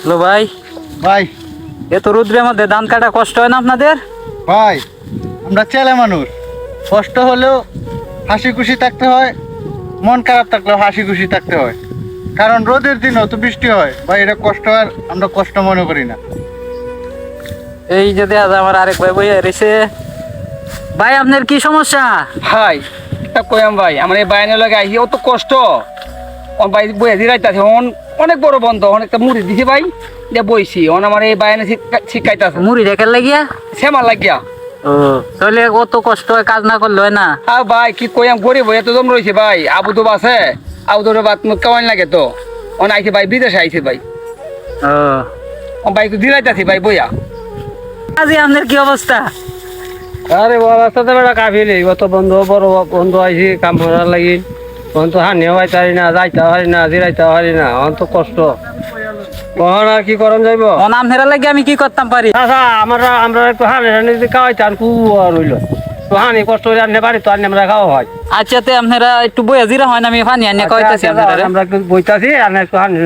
Hello ভাই। ভাই। এত রুদ্রের মধ্যে ধান কাটা কষ্ট হয় না আপনাদের? ভাই আমরা ছেলে মানুষ। কষ্ট হলেও হাসি খুশি থাকতে হয় মন খারাপ থাকলেও হাসি খুশি থাকতে হয়। কারণ রোদের দিনও তো বৃষ্টি হয়। ভাই এটা কষ্ট আর আমরা কষ্ট মনে করি না। এই যে আজ আমার আরেক ভাই বইয়া রয়েছে ভাই আপনার কি সমস্যা? ভাই তা কইয়াম ভাই আমার এই বাইনের লাগে অত কষ্ট। ভাই বইয়া দিরাইতাছে অন অনেক বড় বন্ধ অনেকটা মুড়ি দিছে ভাই যে বইছি অন আমার এই বাইনে শিখাইতাছে মুড়ি রেখে লাগিয়া? সেমা লাগিয়া। ও তাহলে কত কষ্ট হয় কাজ না করলে হয় না? আর ভাই কি গরিব হয়ে তো রয়েছে ভাই আবু তো আবু কেমন লাগে তো। অন আইছে ভাই বিদেশে আইছে ভাই। ও। ভাই বইয়া। আজি আপনার কি অবস্থা? আরে বেটা কাফিলি অত বন্ধু বড় বন্ধু আইসি কাম করার লাগি। তখন তো হানিও পাইতে না যাইতে পারি না জিরাইতে পারি না অন্ত কষ্ট। কখন আর কি করন যাইব? নাম হেরা লাগে আমি কি করতাম পারি? আচ্ছা আমরা আমরা একটু হানি হানি যদি খাওয়াইতে আর কু আর রইল তো হানি কষ্ট করে আনলে পারি তো আনলে আমরা খাওয়া হয়। আচ্ছা তে আপনারা একটু বইয়া জিরা হয় না আমি হানি আনিয়ে কইতাছি আপনারা। আমরা একটু বইতাছি আর একটু হানি।